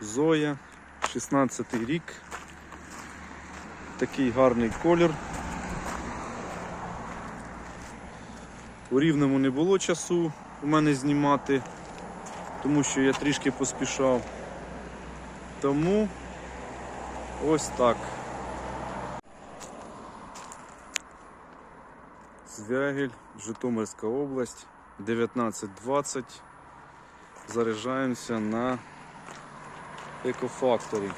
Зоя, 16 рік. Такий гарний колір. У рівному не було часу у мене знімати, тому що я трішки поспішав. Тому ось так. Звягель, Житомирська область, 19.20. Заряджаємося на Екофакторі.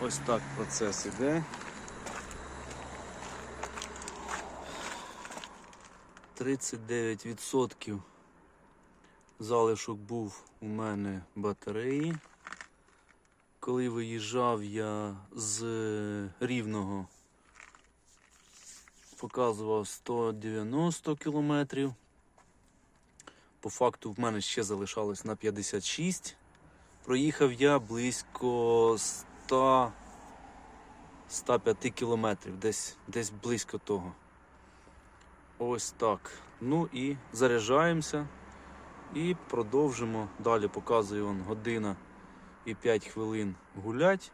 Ось так процес іде. 39% залишок був у мене батареї. Коли виїжджав я з Рівного, показував 190 кілометрів. По факту в мене ще залишалось на 56. Проїхав я близько 100 105 кілометрів, десь, десь близько того. Ось так. Ну і заряджаємося і продовжимо. Далі показую он година і 5 хвилин гулять.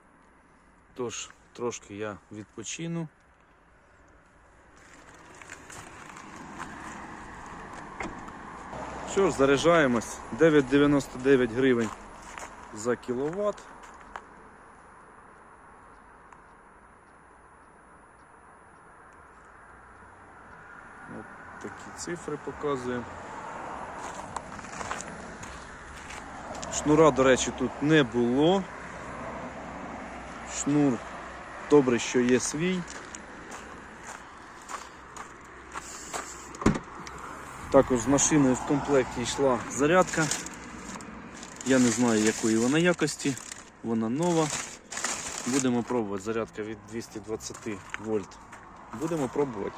Тож трошки я відпочину. Що ж, заряджаємось. 9,99 гривень за кіловат. От такі цифри показує. Шнура, до речі, тут не було. Шнур добре, що є свій. Також з машиною в комплекті йшла зарядка. Я не знаю якої вона якості, вона нова. Будемо пробувати. Зарядка від 220 вольт. Будемо пробувати.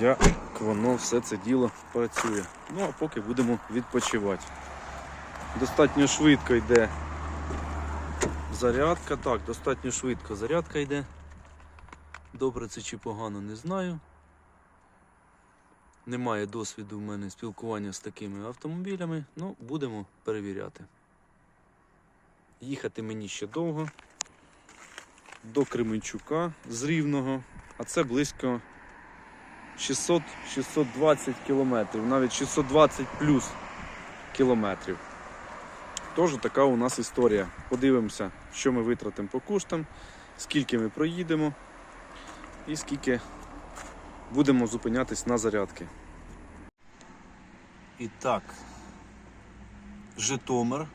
Як воно все це діло працює. Ну а поки будемо відпочивати. Достатньо швидко йде зарядка. Так, достатньо швидко зарядка йде. Добре це чи погано, не знаю. Немає досвіду в мене спілкування з такими автомобілями, ну будемо перевіряти. Їхати мені ще довго до Кременчука з Рівного, а це близько 600-620 кілометрів, навіть 620 плюс кілометрів. Тож така у нас історія. Подивимося, що ми витратимо по коштам, скільки ми проїдемо і скільки будемо зупинятись на зарядки. І так, Житомир.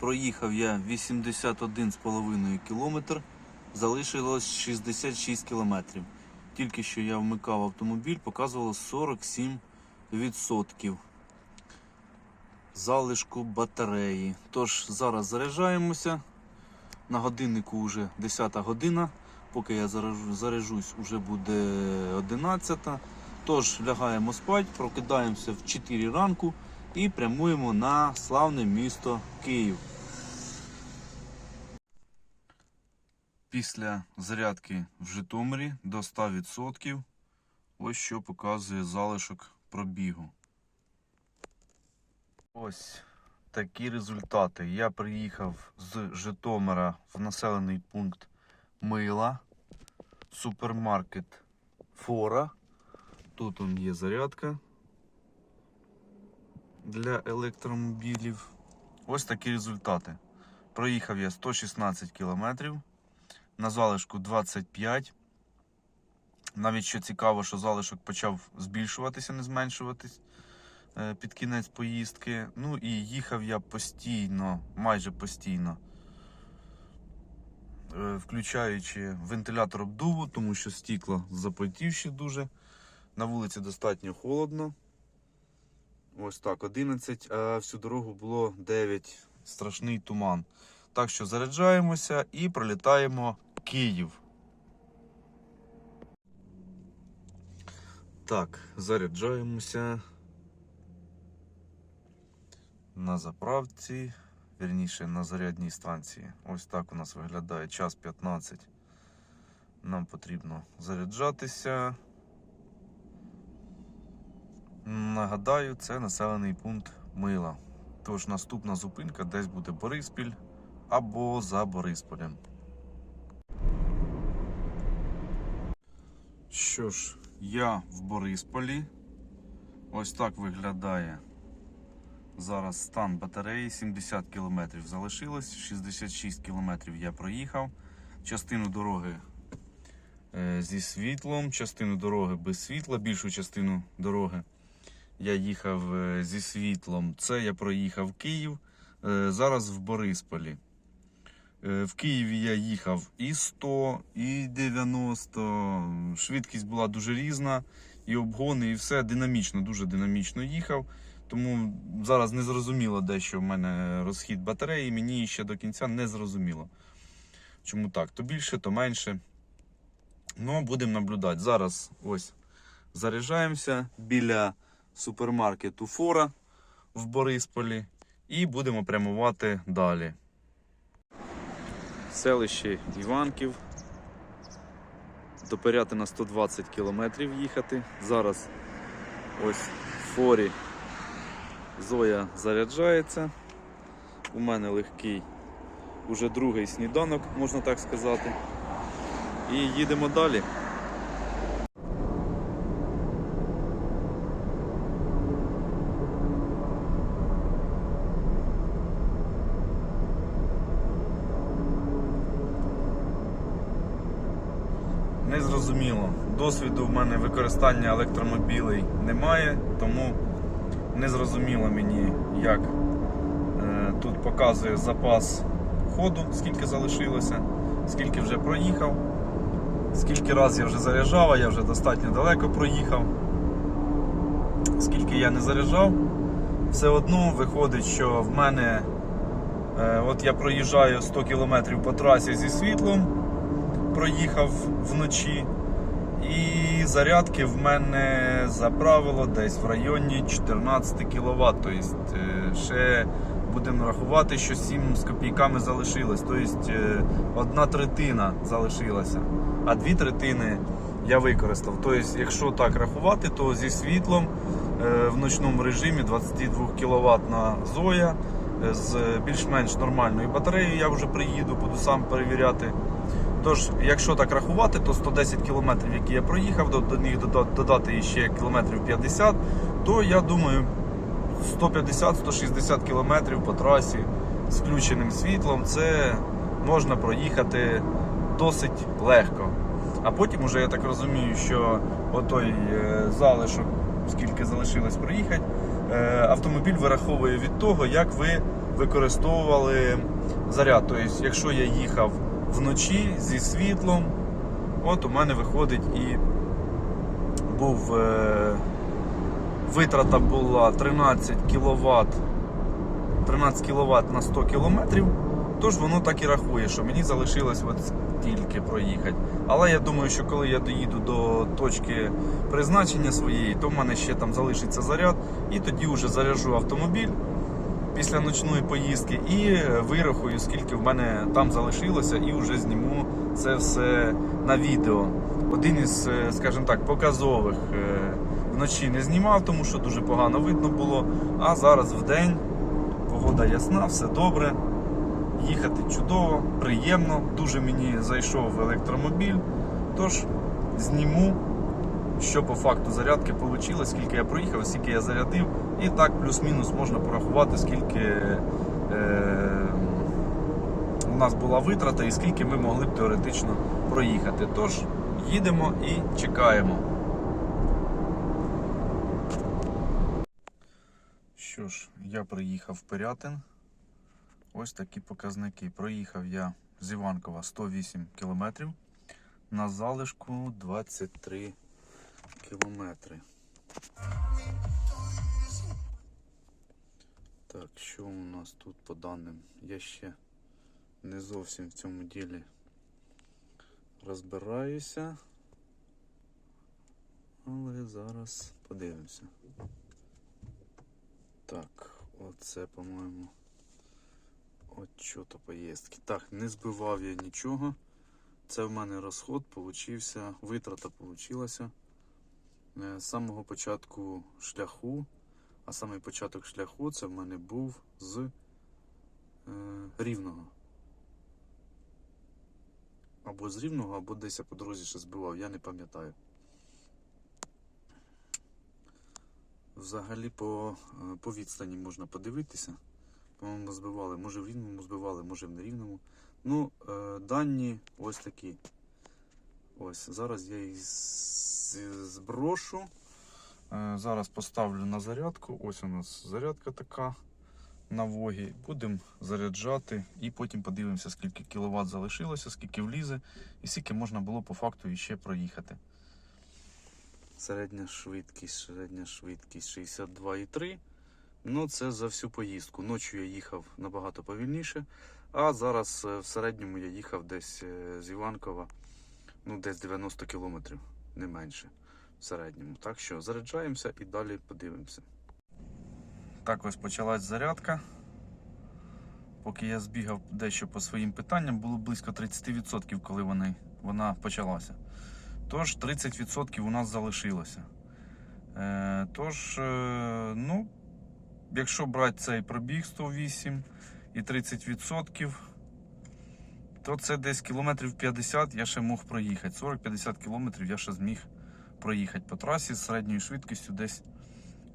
Проїхав я 81,5 км, залишилось 66 км. Тільки що я вмикав автомобіль, показувало 47% залишку батареї. Тож зараз заряджаємося. На годиннику вже 10 година. Поки я заряжусь, вже буде 11. Тож лягаємо спать, прокидаємося в 4 ранку і прямуємо на славне місто Київ. Після зарядки в Житомирі до 100%. Ось що показує залишок пробігу. Ось такі результати. Я приїхав з Житомира в населений пункт Мила, супермаркет Фора. Тут он є зарядка для електромобілів. Ось такі результати. Проїхав я 116 кілометрів, на залишку 25. Навіть що цікаво, що залишок почав збільшуватися, не зменшуватись е, під кінець поїздки. Ну і їхав я постійно, майже постійно, включаючи вентилятор обдуву, тому що стікла запотівші дуже. На вулиці достатньо холодно. Ось так, 11, а всю дорогу було 9. Страшний туман. Так що заряджаємося і пролітаємо Київ. Так, заряджаємося на заправці, вірніше на зарядній станції. Ось так у нас виглядає час 15. Нам потрібно заряджатися. Нагадаю, це населений пункт Мила. Тож наступна зупинка десь буде Бориспіль або за Борисполем. Що ж, я в Борисполі. Ось так виглядає зараз стан батареї. 70 км залишилось, 66 км я проїхав. Частину дороги е, зі світлом, частину дороги без світла, більшу частину дороги я їхав е, зі світлом. Це я проїхав Київ. Е, Зараз в Борисполі. В Києві я їхав і 100, і 90. Швидкість була дуже різна, і обгони, і все динамічно, дуже динамічно їхав. Тому зараз не зрозуміло дещо в мене розхід батареї. Мені ще до кінця не зрозуміло. Чому так? То більше, то менше. Ну, будемо наблюдати. Зараз ось заряджаємося біля супермаркету Фора в Борисполі і будемо прямувати далі. Селище Іванків. До Пирятина 120 кілометрів їхати. Зараз ось в форі Зоя заряджається. У мене легкий уже другий сніданок, можна так сказати. І їдемо далі. Незрозуміло. Досвіду в мене використання електромобілей немає, тому не зрозуміло мені, як е, тут показує запас ходу, скільки залишилося, скільки вже проїхав, скільки раз я вже заряджав, а я вже достатньо далеко проїхав. Скільки я не заряджав, все одно виходить, що в мене е, от я проїжджаю 100 км по трасі зі світлом, проїхав вночі. І зарядки в мене заправило десь в районі 14 кВт. Тобто е, ще будемо рахувати, що 7 з копійками залишилось. Тобто е, одна третина залишилася, а дві третини я використав. Тобто, якщо так рахувати, то зі світлом е, в ночному режимі 22 кВт Зоя е, з більш-менш нормальною батареєю я вже приїду, буду сам перевіряти. Тож, якщо так рахувати, то 110 кілометрів, які я проїхав, до, них додати ще кілометрів 50, то я думаю 150-160 кілометрів по трасі з включеним світлом, це можна проїхати досить легко. А потім, уже я так розумію, що отой е, залишок, скільки залишилось проїхати, е, автомобіль вираховує від того, як ви використовували заряд. Тобто, якщо я їхав вночі зі світлом, от у мене виходить і був е, витрата була 13 кВт 13 кВт на 100 км, тож воно так і рахує, що мені залишилось от стільки проїхати. Але я думаю, що коли я доїду до точки призначення своєї, то в мене ще там залишиться заряд, і тоді вже заряджу автомобіль після ночної поїздки і вирахую, скільки в мене там залишилося, і вже зніму це все на відео. Один із, е, скажімо так, показових е, вночі не знімав, тому що дуже погано видно було. А зараз в день погода ясна, все добре. Їхати чудово, приємно. Дуже мені зайшов електромобіль. Тож зніму, що по факту зарядки вийшло, скільки я проїхав, скільки я зарядив. І так плюс-мінус можна порахувати, скільки е, у нас була витрата і скільки ми могли б теоретично проїхати. Тож їдемо і чекаємо. Що ж, я приїхав в Пирятин. Ось такі показники. Проїхав я з Іванкова 108 кілометрів. На залишку 23 кілометри. Так, що у нас тут по даним? Я ще не зовсім в цьому ділі розбираюся. Але зараз подивимося. Так, оце, по-моєму, отчото поїздки. Так, не збивав я нічого. Це в мене розход получився, витрата получилася. Е, З самого початку шляху А самий початок шляху це в мене був з е, Рівного. Або з Рівного, або десь я по дорозі ще збивав, я не пам'ятаю. Взагалі по, е, по відстані можна подивитися. По-моєму, збивали. Може в рівному збивали, може в нерівному. Ну, е, дані ось такі. Ось, зараз я з- зброшу. Е, Зараз поставлю на зарядку. Ось у нас зарядка така на вогі. Будемо заряджати і потім подивимося, скільки кіловат залишилося, скільки влізе і скільки можна було по факту іще проїхати. Середня швидкість, середня швидкість 62,3. Ну, це за всю поїздку. Ночі я їхав набагато повільніше, а зараз е, в середньому я їхав десь е, з Іванкова, ну десь 90 кілометрів, не менше в середньому. Так що заряджаємося і далі подивимося. Так ось почалась зарядка. Поки я збігав дещо по своїм питанням, було близько 30%, коли вони, вона почалася. Тож 30% у нас залишилося. Е, тож, е, ну, якщо брати цей пробіг 108 і 30%, то це десь кілометрів 50 я ще мог проїхати. 40-50 кілометрів я ще зміг проїхати по трасі з середньою швидкістю десь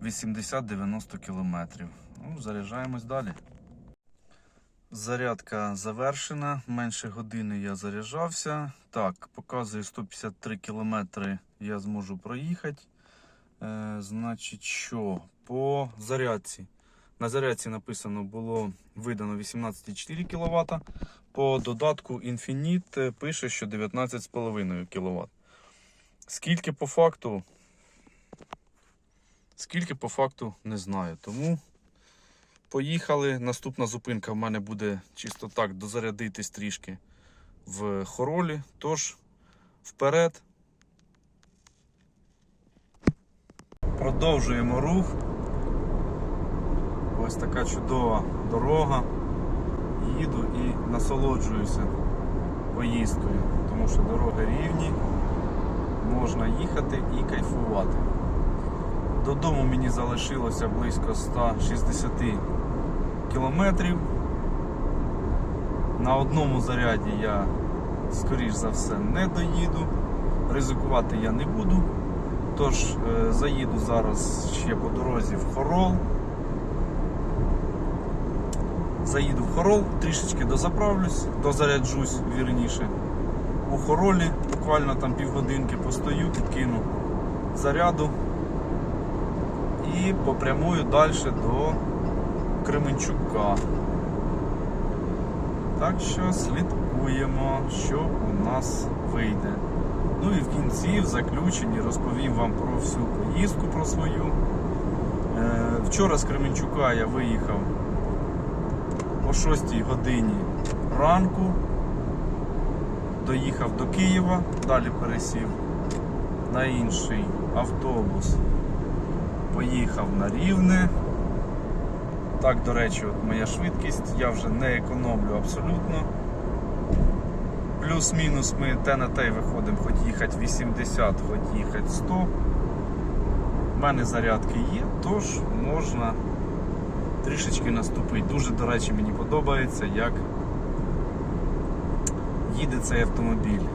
80-90 кілометрів. Ну, заряджаємось далі. Зарядка завершена. Менше години я заряджався. Так, показує 153 кілометри я зможу проїхати. Е, значить, що? По зарядці. На зарядці написано було видано 18,4 кВт. По додатку Infinite пише, що 19,5 кВт. Скільки по факту? Скільки по факту не знаю. Тому поїхали. Наступна зупинка в мене буде чисто так дозарядитись трішки в хоролі. Тож, вперед. Продовжуємо рух. Ось така чудова дорога. Їду і насолоджуюся поїздкою, тому що дороги рівні, можна їхати і кайфувати. Додому мені залишилося близько 160 кілометрів. На одному заряді я, скоріш за все, не доїду. Ризикувати я не буду. Тож е, заїду зараз ще по дорозі в Хорол. Заїду в Хорол, трішечки дозаправлюсь, дозаряджусь вірніше. У Хоролі буквально там півгодинки постою, кину заряду і попрямую далі до Кременчука. Так що слідкуємо, що у нас вийде. Ну і в кінці, в заключенні, розповім вам про всю поїздку про свою. Е, вчора з Кременчука я виїхав 6 годині ранку. Доїхав до Києва, далі пересів на інший автобус. Поїхав на Рівне. Так, до речі, от моя швидкість, я вже не економлю абсолютно. Плюс-мінус ми те на те виходимо, хоч їхати 80, хоч їхати 100. У мене зарядки є, тож можна трішечки наступити. Дуже, до речі, мені подобається, як їде цей автомобіль.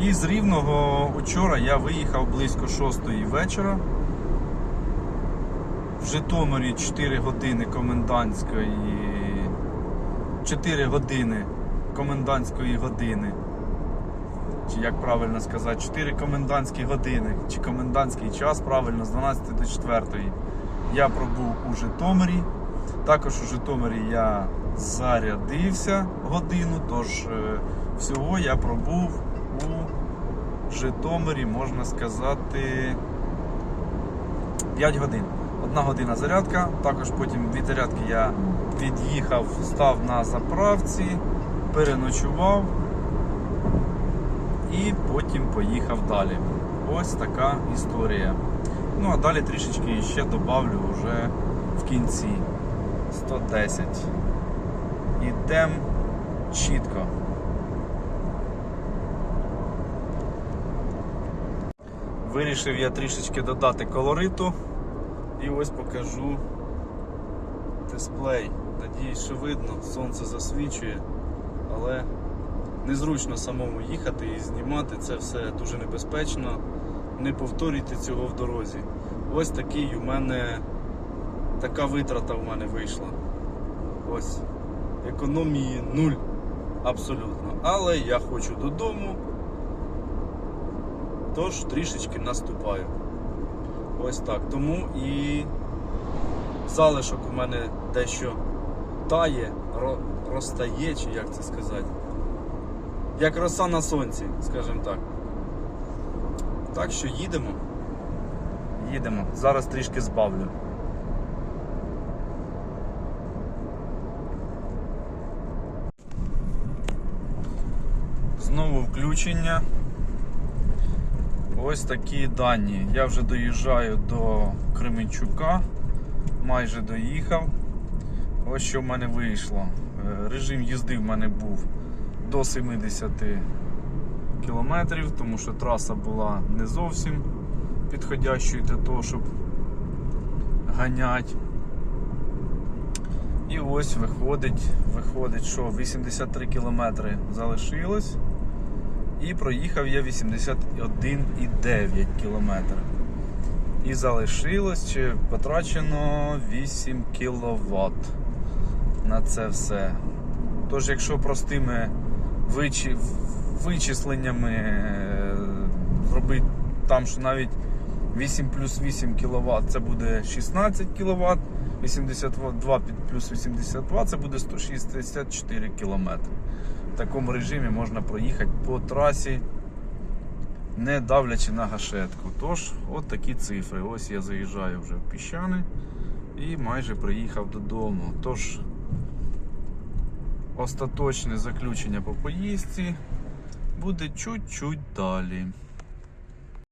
І з Рівного учора я виїхав близько 6 вечора. В Житомирі 4 години комендантської. 4 години комендантської години. Чи як правильно сказати, 4 комендантські години, чи комендантський час, правильно, з 12 до 4. Я пробув у Житомирі. Також у Житомирі я зарядився годину, тож е, всього я пробув у Житомирі, можна сказати, 5 годин. Одна година зарядка, також потім від зарядки я від'їхав, став на заправці, переночував і потім поїхав далі. Ось така історія. Ну а далі трішечки ще добавлю вже в кінці 110. Ідем чітко. Вирішив я трішечки додати колориту І ось покажу дисплей. Надіюсь, що видно, сонце засвічує, але незручно самому їхати і знімати. Це все дуже небезпечно. Не повторюйте цього в дорозі. Ось такий у мене така витрата в мене вийшла. Ось. Економії нуль. Абсолютно. Але я хочу додому. Тож трішечки наступаю. Ось так. Тому і залишок у мене дещо тає, ро- розтає, чи як це сказати. Як роса на сонці, скажімо так. Так що їдемо. Їдемо. Зараз трішки збавлю. Знову включення. Ось такі дані. Я вже доїжджаю до Кременчука, майже доїхав. Ось що в мене вийшло. Е, Режим їзди в мене був до 70 кілометрів, тому що траса була не зовсім підходящою для того, щоб ганяти. І ось виходить, виходить, що 83 кілометри залишилось. І проїхав я 81,9 кілометр. І залишилось ще потрачено 8 кВт на це все. Тож, якщо простими вичі... вичисленнями е, зробити там, що навіть 8 плюс 8 кВт це буде 16 кВт, 82 плюс 82 це буде 164 км. В такому режимі можна проїхати по трасі, не давлячи на гашетку. Тож, от такі цифри. Ось я заїжджаю вже в піщани і майже приїхав додому. Тож, остаточне заключення по поїздці буде чуть-чуть далі.